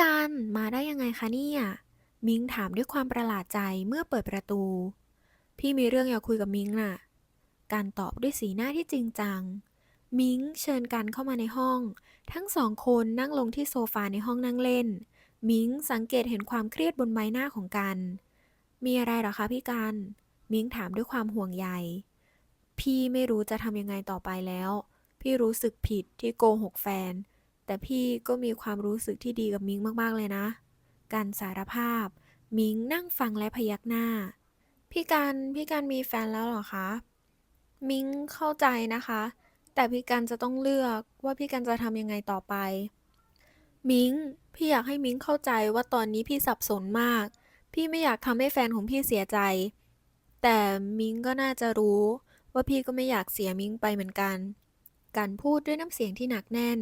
กันมาได้ยังไงคะเนี่ย มิงถามด้วยความประหลาดใจเมื่อเปิดประตู พี่มีเรื่องอยากคุยกับมิงน่ะ การตอบด้วยสีหน้าที่จริงจัง มิงเชิญกันเข้ามาในห้อง ทั้งสองคนนั่งลงที่โซฟาในห้องนั่งเล่น มิงสังเกตเห็นความเครียดบนใบหน้าของกัน มีอะไรหรอคะพี่กัน มิงถามด้วยความห่วงใย พี่ไม่รู้จะทำยังไงต่อไปแล้ว พี่รู้สึกผิดที่โกหกแฟน แต่พี่ก็มีความรู้สึกที่ดีกับมิงมากๆเลยนะกันสารภาพ มิงนั่งฟังและพยักหน้า พี่กันพี่กันมีแฟนแล้วเหรอคะ มิงเข้าใจนะคะ แต่พี่กันจะต้องเลือกว่าพี่กันจะทำยังไงต่อไป มิงพี่อยากให้มิงเข้าใจว่าตอนนี้พี่สับสนมาก พี่ไม่อยากทำให้แฟนของพี่เสียใจ แต่มิงก็น่าจะรู้ว่าพี่ก็ไม่อยากเสียมิงไปเหมือนกันกันพูดด้วยน้ำเสียงที่หนักแน่น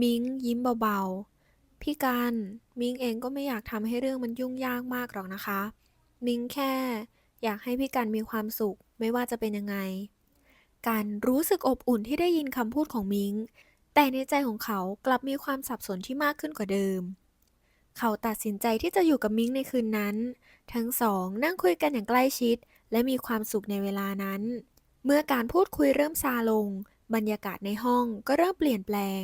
มิงยิ้มเบาๆ พี่กันมิงเองก็ไม่อยากทำให้เรื่องมันยุ่งยากมากหรอกนะคะ มิงแค่ อยากให้พี่กันมีความสุขไม่ว่าจะเป็นยังไง กันรู้สึกอบอุ่นที่ได้ยินคำพูดของมิงแต่ในใจของเขากลับมีความสับสนที่มากขึ้นกว่าเดิม เขาตัดสินใจที่จะอยู่กับมิงในคืนนั้น ทั้งสองนั่งคุยกันอย่างใกล้ชิด และมีความสุขในเวลานั้น เมื่อการพูดคุยเริ่มซาลง บรรยากาศในห้องก็เริ่มเปลี่ยนแปลง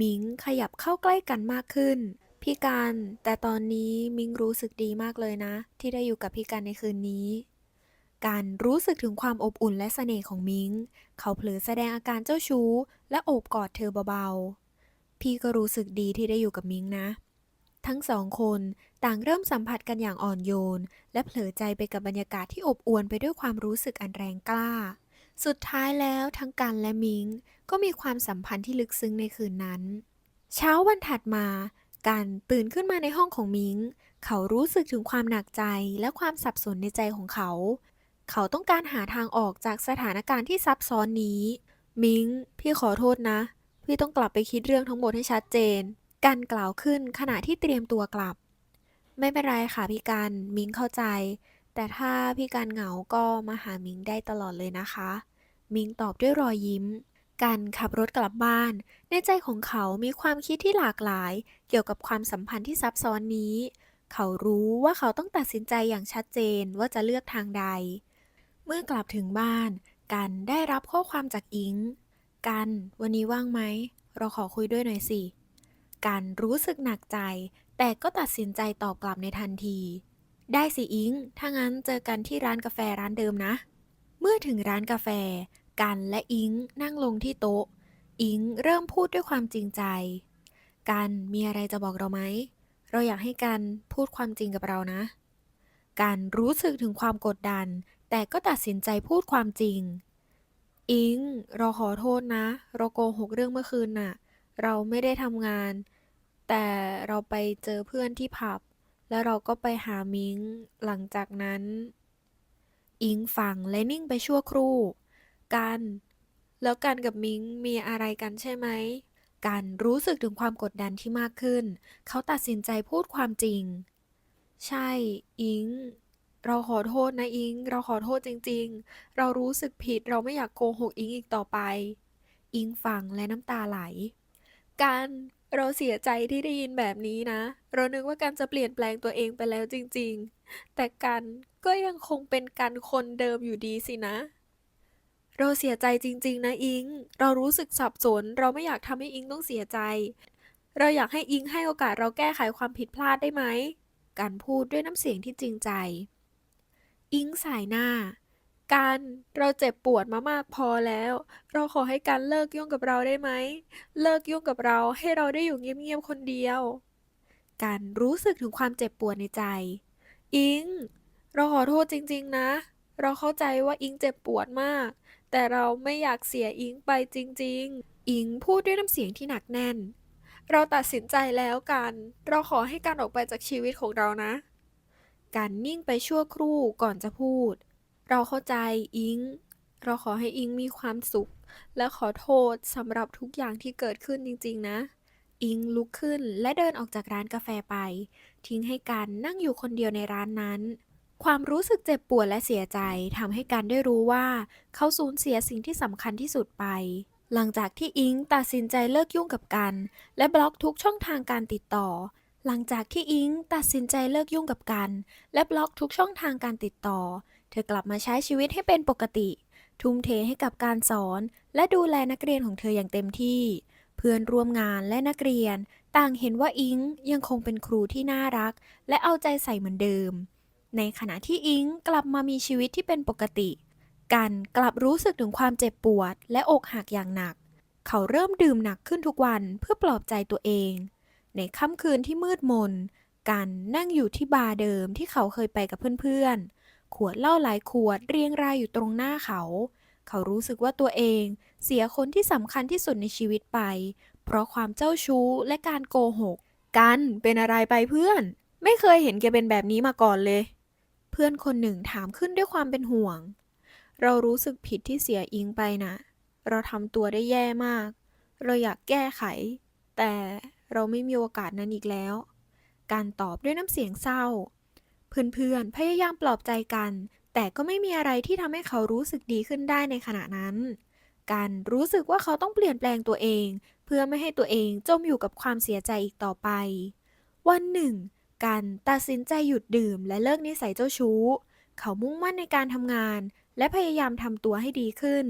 มิงขยับเข้าใกล้กันมากขึ้น พี่กันแต่ตอนนี้มิงรู้สึกดีมากเลยนะ ที่ได้อยู่กับพี่กันในคืนนี้ การรู้สึกถึงความอบอุ่นและเสน่ห์ของมิง เขาเผลอแสดงอาการเจ้าชู้ และโอบกอดเธอเบาๆ พี่ก็รู้สึกดีที่ได้อยู่กับมิงนะ ทั้งสองคนต่างเริ่มสัมผัสกันอย่างอ่อนโยน และเผลอใจไปกับบรรยากาศที่อบอวลไปด้วยความรู้สึกอันแรงกล้า สุดท้ายแล้วทั้งกันและมิงก็มีความสัมพันธ์ที่ลึกซึ้งในคืนนั้น เช้าวันถัดมา กันตื่นขึ้นมาในห้องของมิง เขารู้สึกถึงความหนักใจและความสับสนในใจของเขา เขาต้องการหาทางออกจากสถานการณ์ที่ซับซ้อนนี้ มิง พี่ขอโทษนะ พี่ต้องกลับไปคิดเรื่องทั้งหมดให้ชัดเจน กันกล่าวขึ้นขณะที่เตรียมตัวกลับ ไม่เป็นไรค่ะพี่กัน มิงเข้าใจ แต่ถ้าพี่กันเหงาก็มาหามิงได้ตลอดเลยนะคะ มิงตอบด้วยรอยยิ้ม กันขับรถกลับบ้าน ในใจของเขามีความคิดที่หลากหลาย เกี่ยวกับความสัมพันธ์ที่ซับซ้อนนี้ เขารู้ว่าเขาต้องตัดสินใจอย่างชัดเจนว่าจะเลือกทางใด เมื่อกลับถึงบ้าน กันได้รับข้อความจากอิง กัน วันนี้ว่างไหม เราขอคุยด้วยหน่อยสิ กันรู้สึกหนักใจ แต่ก็ตัดสินใจตอบกลับในทันทีได้สิอิง ถ้างั้นเจอกันที่ร้านกาแฟร้านเดิมนะ เมื่อถึงร้านกาแฟ กันและอิงนั่งลงที่โต๊ะ อิงเริ่มพูดด้วยความจริงใจ กันมีอะไรจะบอกเราไหม เราอยากให้กันพูดความจริงกับเรานะ กันรู้สึกถึงความกดดัน แต่ก็ตัดสินใจพูดความจริง อิง เราขอโทษนะ เราโกหกเรื่องเมื่อคืนน่ะ เราไม่ได้ทำงาน แต่เราไปเจอเพื่อนที่ผับ แล้วเราก็ไปหามิง หลังจากนั้น อิงฟังและนิ่งไปชั่วครู่ กัน แล้วกันกับมิงมีอะไรกันใช่ไหมกันรู้สึกถึงความกดดันที่มากขึ้น เขาตัดสินใจพูดความจริง ใช่ อิง เราขอโทษนะอิง เราขอโทษจริง ๆ เรารู้สึกผิด เราไม่อยากโกหกอิงอีกต่อไป อิงฟังและน้ำตาไหล กันเราเสียใจที่ได้ยินแบบนี้นะ เรานึกว่ากันจะเปลี่ยนแปลงตัวเองไปแล้วจริง ๆ แต่กันก็ยังคงเป็นกันคนเดิมอยู่ดีสินะ เราเสียใจจริง ๆ นะอิง เรารู้สึกสับสน เราไม่อยากทำให้อิงต้องเสียใจ เราอยากให้อิงให้โอกาสเราแก้ไขความผิดพลาดได้ไหมกันพูดด้วยน้ำเสียงที่จริงใจ อิงสายหน้ากันเราเจ็บปวดมามากพอแล้ว เราขอให้กันเลิกยุ่งกับเราได้ไหม เลิกยุ่งกับเราให้เราได้อยู่เงียบๆคนเดียวกันรู้สึกถึงความเจ็บปวดในใจ อิง เราขอโทษจริง ๆ นะ เราเข้าใจว่าอิงเจ็บปวดมาก แต่เราไม่อยากเสียอิงไปจริง ๆ อิงพูดด้วยน้ำเสียงที่หนักแน่น เราตัดสินใจแล้วกัน เราขอให้กันออกไปจากชีวิตของเรานะกันนิ่งไปชั่วครู่ก่อนจะพูด เราเข้าใจอิง เราขอให้อิงมีความสุข และขอโทษสำหรับทุกอย่างที่เกิดขึ้นจริง ๆ นะ อิงลุกขึ้นและเดินออกจากร้านกาแฟไป ทิ้งให้กันนั่งอยู่คนเดียวในร้านนั้น ความรู้สึกเจ็บปวดและเสียใจทำให้กันได้รู้ว่า เขาสูญเสียสิ่งที่สำคัญที่สุดไป หลังจากที่อิงตัดสินใจเลิกยุ่งกับกัน และบล็อกทุกช่องทางการติดต่อ หลังจากที่อิงตัดสินใจเลิกยุ่งกับกัน และบล็อกทุกช่องทางการติดต่อ เธอกลับมาใช้ชีวิตให้เป็นปกติ ทุ่มเทให้กับการสอน และดูแลนักเรียนของเธออย่างเต็มที่ เพื่อนร่วมงานและนักเรียน ต่างเห็นว่าอิงยังคงเป็นครูที่น่ารัก และเอาใจใส่เหมือนเดิม ในขณะที่อิงกลับมามีชีวิตที่เป็นปกติ กันกลับรู้สึกถึงความเจ็บปวดและอกหักอย่างหนัก เขาเริ่มดื่มหนักขึ้นทุกวันเพื่อปลอบใจตัวเอง ในค่ำคืนที่มืดมน กันนั่งอยู่ที่บาร์เดิมที่เขาเคยไปกับเพื่อนๆ ขวดเหล้าหลายขวดเรียงรายอยู่ตรงหน้าเขา เขารู้สึกว่าตัวเองเสียคนที่สำคัญที่สุดในชีวิตไป เพราะความเจ้าชู้และการโกหก กันเป็นอะไรไปเพื่อน ไม่เคยเห็นแกเป็นแบบนี้มาก่อนเลย เพื่อนคนหนึ่งถามขึ้นด้วยความเป็นห่วง เรารู้สึกผิดที่เสียอิงไปนะ เราทำตัวได้แย่มาก เราอยากแก้ไข แต่เราไม่มีโอกาสนั้นอีกแล้ว การตอบด้วยน้ำเสียงเศร้า เพื่อนๆ พยายามปลอบใจกัน แต่ก็ไม่มีอะไรที่ทำให้เขารู้สึกดีขึ้นได้ในขณะนั้น การรู้สึกว่าเขาต้องเปลี่ยนแปลงตัวเอง เพื่อไม่ให้ตัวเองจมอยู่กับความเสียใจอีกต่อไป วันหนึ่ง การตัดสินใจหยุดดื่มและเลิกนิสัยเจ้าชู้ เขามุ่งมั่นในการทำงาน และพยายามทำตัวให้ดีขึ้น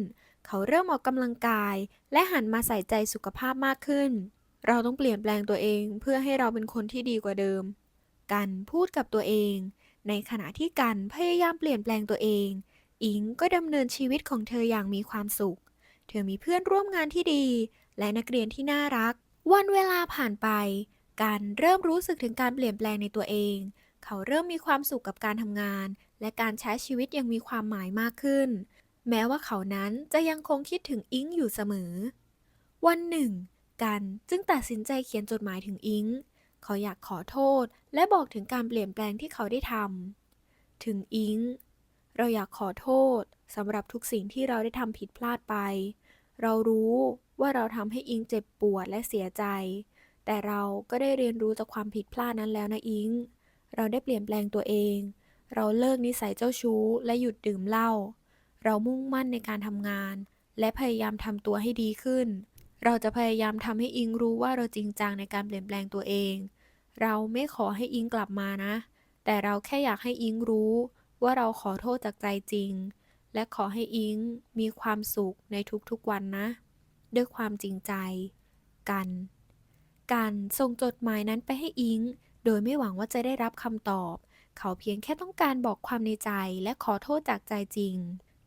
เขาเริ่มออกกำลังกาย และหันมาใส่ใจสุขภาพมากขึ้น เราต้องเปลี่ยนแปลงตัวเองเพื่อให้เราเป็นคนที่ดีกว่าเดิม กันพูดกับตัวเอง ในขณะที่กันพยายามเปลี่ยนแปลงตัวเอง อิงก็ดำเนินชีวิตของเธออย่างมีความสุข เธอมีเพื่อนร่วมงานที่ดี และนักเรียนที่น่ารัก วันเวลาผ่านไป กันเริ่มรู้สึกถึงการเปลี่ยนแปลงในตัวเอง เขาเริ่มมีความสุขกับการทำงาน และการใช้ชีวิตยังมีความหมายมากขึ้น แม้ว่าเขานั้นจะยังคงคิดถึงอิงอยู่เสมอ วันหนึ่ง กันจึงตัดสินใจเขียนจดหมายถึงอิง เขาอยากขอโทษ และบอกถึงการเปลี่ยนแปลงที่เขาได้ทำถึงอิง เราอยากขอโทษสำหรับทุกสิ่งที่เราได้ทำผิดพลาดไป เรารู้ว่าเราทำให้อิงเจ็บปวดและเสียใจ แต่เราก็ได้เรียนรู้จากความผิดพลาดนั้นแล้วนะอิง เราได้เปลี่ยนแปลงตัวเอง เราเลิกนิสัยเจ้าชู้ และหยุดดื่มเหล้า เรามุ่งมั่นในการทำงาน และพยายามทำตัวให้ดีขึ้น เราจะพยายามทำให้อิงรู้ว่าเราจริงจังในการเปลี่ยนแปลงตัวเอง เราไม่ขอให้อิงกลับมานะ แต่เราแค่อยากให้อิงรู้ ว่าเราขอโทษจากใจจริง และขอให้อิงมีความสุขในทุกๆวันนะ ด้วยความจริงใจ กัน กันส่งจดหมายนั้นไปให้อิง โดยไม่หวังว่าจะได้รับคำตอบ เขาเพียงแค่ต้องการบอกความในใจและขอโทษจากใจจริง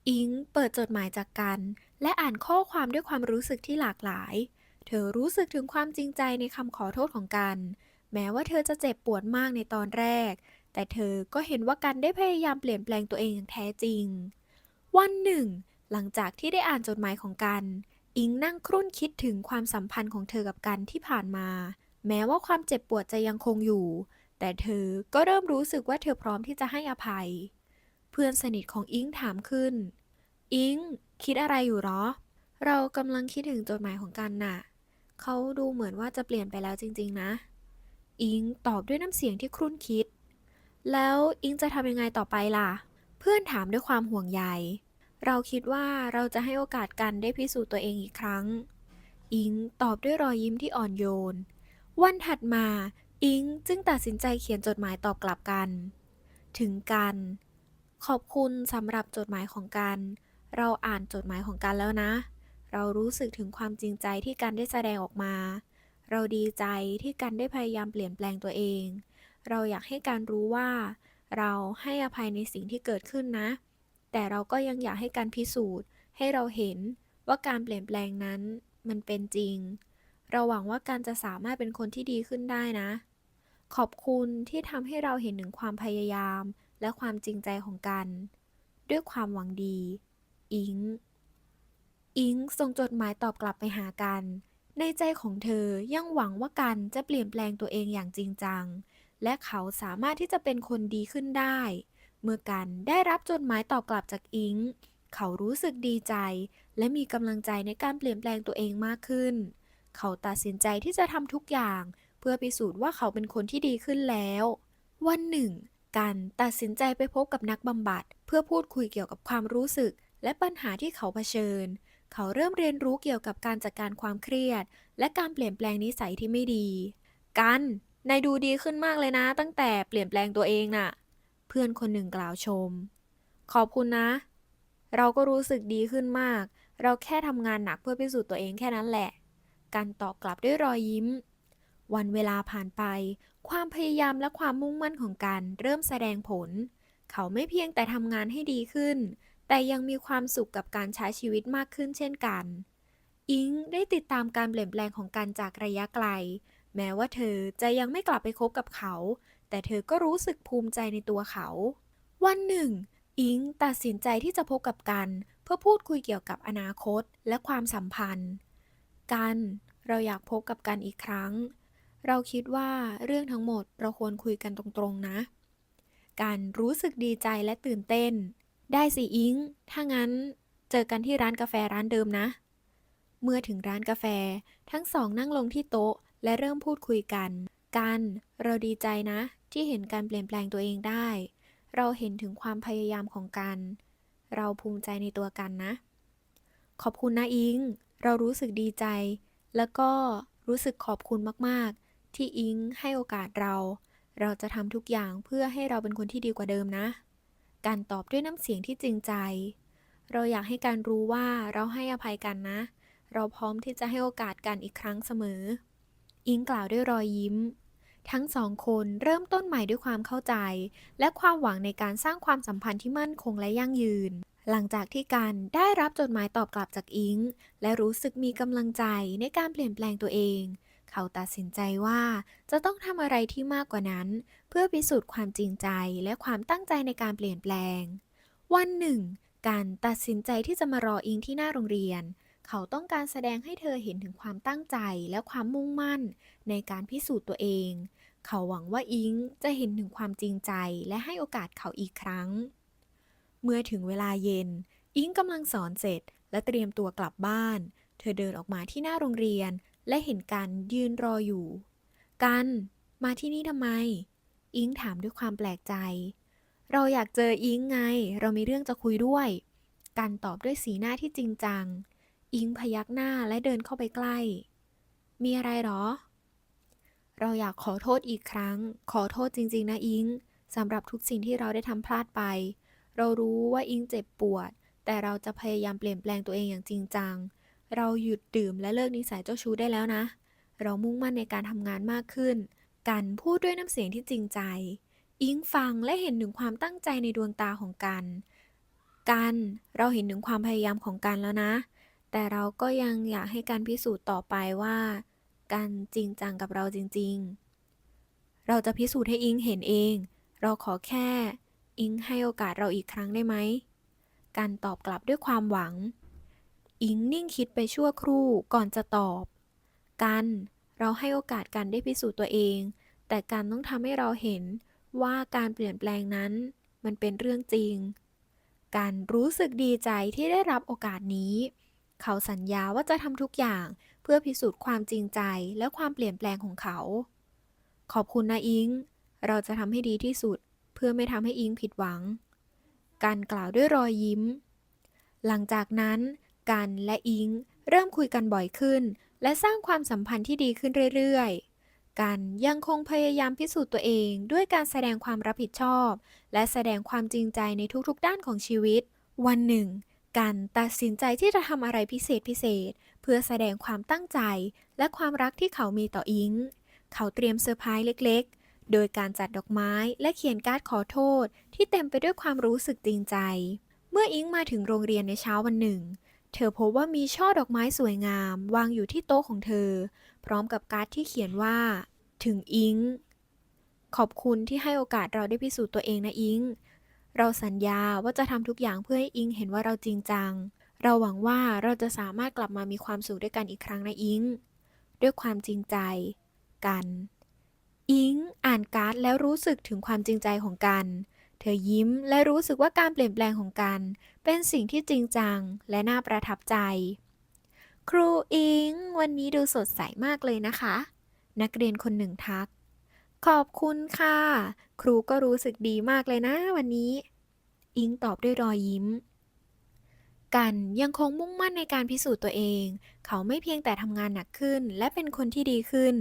อิงเปิดจดหมายจากกัน และอ่านข้อความด้วยความรู้สึกที่หลากหลาย เธอรู้สึกถึงความจริงใจในคำขอโทษของกัน แม้ว่าเธอจะเจ็บปวดมากในตอนแรก แต่เธอก็เห็นว่ากันได้พยายามเปลี่ยนแปลงตัวเองอย่างแท้จริง วันหนึ่ง หลังจากที่ได้อ่านจดหมายของกัน อิงนั่งครุ่นคิดถึงความสัมพันธ์ของเธอกับกันที่ผ่านมา แม้ว่าความเจ็บปวดจะยังคงอยู่ แต่เธอก็เริ่มรู้สึกว่าเธอพร้อมที่จะให้อภัย เพื่อนสนิทของอิงถามขึ้น อิง คิดอะไรอยู่หรอ เรากำลังคิดถึงจดหมายของกันน่ะ เขาดูเหมือนว่าจะเปลี่ยนไปแล้วจริง ๆ นะ อิงตอบด้วยน้ำเสียงที่ครุ่นคิด แล้วอิงจะทำยังไงต่อไปล่ะ เพื่อนถามด้วยความห่วงใย เราคิดว่าเราจะให้โอกาสกันได้พิสูจน์ตัวเองอีกครั้ง อิงตอบด้วยรอยยิ้มที่อ่อนโยน วันถัดมา อิงจึงตัดสินใจเขียนจดหมายตอบกลับกัน ถึงกัน ขอบคุณสำหรับจดหมายของกัน เราอ่านจดหมายของกันแล้วนะ เรารู้สึกถึงความจริงใจที่กันได้แสดงออกมา เราดีใจที่กันได้พยายามเปลี่ยนแปลงตัวเอง เราอยากให้การรู้ว่า เราให้อภัยในสิ่งที่เกิดขึ้นนะ แต่เราก็ยังอยากให้การพิสูจน์ ให้เราเห็นว่าการเปลี่ยนแปลงนั้น มันเป็นจริง เราหวังว่าการจะสามารถเป็นคนที่ดีขึ้นได้นะ ขอบคุณที่ทำให้เราเห็นถึงความพยายาม และความจริงใจของกัน ด้วยความหวังดี อิง อิงส่งจดหมายตอบกลับไปหากัน ในใจของเธอยังหวังว่ากันจะเปลี่ยนแปลงตัวเองอย่างจริงจัง และเขาสามารถที่จะเป็นคนดีขึ้นได้ เมื่อกันได้รับจดหมายตอบกลับจากอิง เขารู้สึกดีใจ และมีกำลังใจในการเปลี่ยนแปลงตัวเองมากขึ้น เขาตัดสินใจที่จะทำทุกอย่าง เพื่อพิสูจน์ว่าเขาเป็นคนที่ดีขึ้นแล้ว วันหนึ่ง กันตัดสินใจไปพบกับนักบำบัด เพื่อพูดคุยเกี่ยวกับความรู้สึก และปัญหาที่เขาเผชิญ เขาเริ่มเรียนรู้เกี่ยวกับการจัดการความเครียด และการเปลี่ยนแปลงนิสัยที่ไม่ดี กันนายดูดีขึ้นมากเลยนะ ตั้งแต่เปลี่ยนแปลงตัวเองน่ะ พื่อนคนหนึ่งกล่าวชม ขอบคุณนะ เราก็รู้สึกดีขึ้นมาก เราแค่ทำงานหนักเพื่อพิสูจน์ตัวเองแค่นั้นแหละ การตอบกลับด้วยรอยยิ้ม วันเวลาผ่านไป ความพยายามและความมุ่งมั่นของกันเริ่มแสดงผล เขาไม่เพียงแต่ทำงานให้ดีขึ้น แต่ยังมีความสุขกับการใช้ชีวิตมากขึ้นเช่นกัน อิงได้ติดตามการเปลี่ยนแปลงของกันจากระยะไกล แม้ว่าเธอจะยังไม่กลับไปคบกับเขา แต่เธอก็รู้สึกภูมิใจในตัวเขา วันหนึ่ง อิงตัดสินใจที่จะพบกับกัน เพื่อพูดคุยเกี่ยวกับอนาคตและความสัมพันธ์ กันเราอยากพบกับกันอีกครั้ง เราคิดว่าเรื่องทั้งหมดเราควรคุยกันตรงๆนะกันรู้สึกดีใจและตื่นเต้น ได้สิอิง ถ้างั้นเจอกันที่ร้านกาแฟร้านเดิมนะ เมื่อถึงร้านกาแฟทั้งสองนั่งลงที่โต๊ะและเริ่มพูดคุยกัน กัน เราดีใจนะ ที่เห็นการเปลี่ยนแปลงตัวเองได้ เราเห็นถึงความพยายามของกัน เราภูมิใจในตัวกันนะ ขอบคุณนะอิง เรารู้สึกดีใจ แล้วก็รู้สึกขอบคุณมากๆ ที่อิงให้โอกาสเรา เราจะทำทุกอย่างเพื่อให้เราเป็นคนที่ดีกว่าเดิมนะ การตอบด้วยน้ำเสียงที่จริงใจ เราอยากให้การรู้ว่าเราให้อภัยกันนะ เราพร้อมที่จะให้โอกาสกันอีกครั้งเสมอ อิงกล่าวด้วยรอยยิ้ม ทั้งสองคนเริ่มต้นใหม่ด้วยความเข้าใจ และความหวังในการสร้างความสัมพันธ์ที่มั่นคงและยั่งยืน หลังจากที่กันได้รับจดหมายตอบกลับจากอิง และรู้สึกมีกำลังใจในการเปลี่ยนแปลงตัวเอง เขาตัดสินใจว่าจะต้องทำอะไรที่มากกว่านั้น เพื่อพิสูจน์ความจริงใจและความตั้งใจในการเปลี่ยนแปลง วันหนึ่ง การตัดสินใจที่จะมารออิงที่หน้าโรงเรียน เขาต้องการแสดงให้เธอเห็นถึงความตั้งใจและความมุ่งมั่น ในการพิสูจน์ตัวเอง เขาหวังว่าอิงจะเห็นถึงความจริงใจและให้โอกาสเขาอีกครั้ง เมื่อถึงเวลาเย็น อิงกำลังสอนเสร็จ และเตรียมตัวกลับบ้าน เธอเดินออกมาที่หน้าโรงเรียน และเห็นกันยืนรออยู่ กัน มาที่นี่ทำไม อิงถามด้วยความแปลกใจ เราอยากเจออิงไง เรามีเรื่องจะคุยด้วย กันตอบด้วยสีหน้าที่จริงจัง อิงพยักหน้าและเดินเข้าไปใกล้ มีอะไรหรอ เราอยากขอโทษอีกครั้ง ขอโทษจริง ๆ นะอิงสำหรับทุกสิ่งที่เราได้ทำพลาดไป เรารู้ว่าอิงเจ็บปวด แต่เราจะพยายามเปลี่ยนแปลงตัวเองอย่างจริงจัง เราหยุดดื่มและเลิกนิสัยเจ้าชู้ได้แล้วนะ เรามุ่งมั่นในการทำงานมากขึ้น กันพูดด้วยน้ำเสียงที่จริงใจ อิงฟังและเห็นถึงความตั้งใจในดวงตาของกัน กัน เราเห็นถึงความพยายามของกันแล้วนะ แต่เราก็ยังอยากให้การพิสูจน์ต่อไปว่ากันจริงจังกับเราจริง ๆ เราจะพิสูจน์ให้อิงเห็นเอง เราขอแค่ อิงให้โอกาสเราอีกครั้งได้ไหมกันตอบกลับด้วยความหวัง อิงนิ่งคิดไปชั่วครู่ก่อนจะตอบ กันเราให้โอกาสกันได้พิสูจน์ตัวเอง แต่กันต้องทำให้เราเห็นว่าการเปลี่ยนแปลงนั้น มันเป็นเรื่องจริงกันรู้สึกดีใจที่ได้รับโอกาสนี้ เขาสัญญาว่าจะทำทุกอย่างเพื่อพิสูจน์ความจริงใจและความเปลี่ยนแปลงของเขา ขอบคุณนะอิง เราจะทำให้ดีที่สุด เพื่อไม่ทำให้อิงผิดหวังกันกล่าวด้วยรอยยิ้ม หลังจากนั้น กันและอิงเริ่มคุยกันบ่อยขึ้น และสร้างความสัมพันธ์ที่ดีขึ้นเรื่อยๆ กันยังคงพยายามพิสูจน์ตัวเองด้วยการแสดงความรับผิดชอบ และแสดงความจริงใจในทุกๆด้านของชีวิต วันหนึ่ง กันตัดสินใจที่จะทำอะไรพิเศษพิเศษ เพื่อแสดงความตั้งใจและความรักที่เขามีต่ออิง เขาเตรียมเซอร์ไพรส์เล็กๆ โดยการจัดดอกไม้และเขียนการ์ดขอโทษ ที่เต็มไปด้วยความรู้สึกจริงใจ เมื่ออิงมาถึงโรงเรียนในเช้าวันหนึ่ง เธอพบว่ามีช่อดอกไม้สวยงาม วางอยู่ที่โต๊ะของเธอ พร้อมกับการ์ดที่เขียนว่า ถึงอิง ขอบคุณที่ให้โอกาสเราได้พิสูจน์ตัวเองนะอิง เราสัญญาว่าจะทำทุกอย่างเพื่อให้อิงเห็นว่าเราจริงจัง เราหวังว่าเราจะสามารถกลับมามีความสุขด้วยกันอีกครั้งนะอิง ด้วยความจริงใจ กัน อิงอ่านการ์ดแล้วรู้สึกถึงความจริงใจของกัน เธอยิ้มและรู้สึกว่าการเปลี่ยนแปลงของกัน เป็นสิ่งที่จริงจังและน่าประทับใจ ครูอิง วันนี้ดูสดใสมากเลยนะคะ นักเรียนคนหนึ่งทัก ขอบคุณค่ะ ครูก็รู้สึกดีมากเลยนะวันนี้ อิงตอบด้วยรอยยิ้ม กันยังคงมุ่งมั่นในการพิสูจน์ตัวเอง เขาไม่เพียงแต่ทำงานหนักขึ้น และเป็นคนที่ดีขึ้น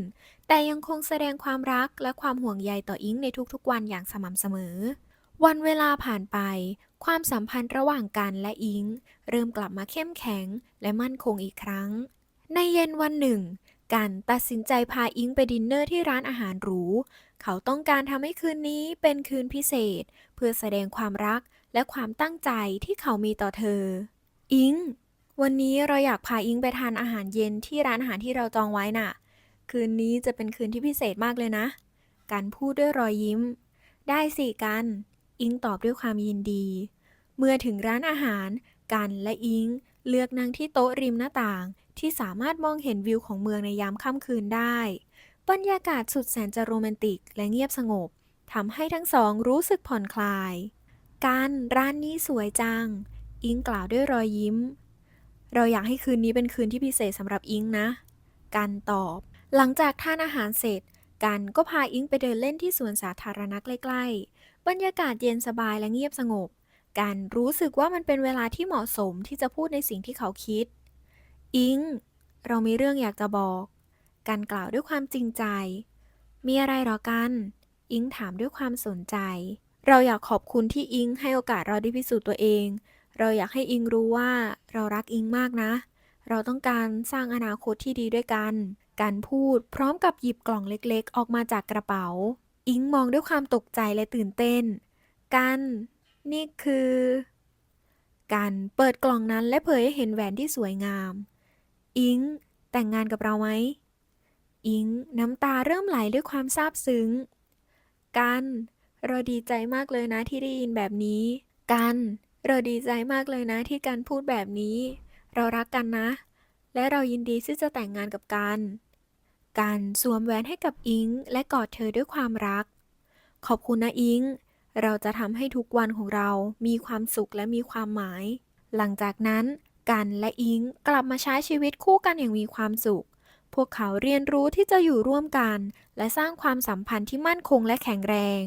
แต่ยังคงแสดงความรักและความห่วงใยต่ออิงในทุกๆ วันอย่างสม่ำเสมอ วันเวลาผ่านไป ความสัมพันธ์ระหว่างกันและอิง เริ่มกลับมาเข้มแข็ง และมั่นคงอีกครั้ง ในเย็นวันหนึ่ง กันตัดสินใจพาอิงไปดินเนอร์ที่ร้านอาหารหรู เขาต้องการทำให้คืนนี้เป็นคืนพิเศษ เพื่อแสดงความรักและความตั้งใจที่เขามีต่อเธอ อิง วันนี้เราอยากพาอิงไปทานอาหารเย็นที่ร้านอาหารที่เราจองไว้น่ะ คืนนี้จะเป็นคืนที่พิเศษมากเลยนะ กันพูดด้วยรอยยิ้ม ได้สิกัน อิงตอบด้วยความยินดี เมื่อถึงร้านอาหาร กันและอิง เลือกนั่งที่โต๊ะริมหน้าต่าง ที่สามารถมองเห็นวิวของเมืองในยามค่ำคืนได้ บรรยากาศสุดแสนจะโรแมนติกและเงียบสงบทำให้ทั้งสองรู้สึกผ่อนคลายกันร้านนี้สวยจัง อิงกล่าวด้วยรอยยิ้ม เราอยากให้คืนนี้เป็นคืนที่พิเศษสำหรับอิงนะ กันตอบ หลังจากทานอาหารเสร็จ กันก็พาอิงไปเดินเล่นที่สวนสาธารณะใกล้ๆ บรรยากาศเย็นสบายและเงียบสงบ กันรู้สึกว่ามันเป็นเวลาที่เหมาะสมที่จะพูดในสิ่งที่เขาคิด อิง เรามีเรื่องอยากจะบอกกันกล่าวด้วยความจริงใจ มีอะไรหรอกัน อิงถามด้วยความสนใจ เราอยากขอบคุณที่อิงให้โอกาสเราได้พิสูจน์ตัวเอง เราอยากให้อิงรู้ว่าเรารักอิงมากนะ เราต้องการสร้างอนาคตที่ดีด้วยกัน การพูดพร้อมกับหยิบกล่องเล็กๆ ออกมาจากกระเป๋า อิงมองด้วยความตกใจและตื่นเต้น กัน นี่คือ กันเปิดกล่องนั้นและเผยให้เห็นแหวนที่สวยงาม อิง แต่งงานกับเราไหม อิง น้ำตาเริ่มไหลด้วยความซาบซึ้ง กัน เราดีใจมากเลยนะที่ได้ยินแบบนี้ กัน เราดีใจมากเลยนะที่กันพูดแบบนี้ เรารักกันนะ และเรายินดีที่จะแต่งงานกับกัน กันสวมแหวนให้กับอิง และกอดเธอด้วยความรัก ขอบคุณนะอิง เราจะทำให้ทุกวันของเรามีความสุขและมีความหมาย หลังจากนั้นกันและอิงกลับมาใช้ชีวิตคู่กันอย่างมีความสุข พวกเขาเรียนรู้ที่จะอยู่ร่วมกัน และสร้างความสัมพันธ์ที่มั่นคงและแข็งแรง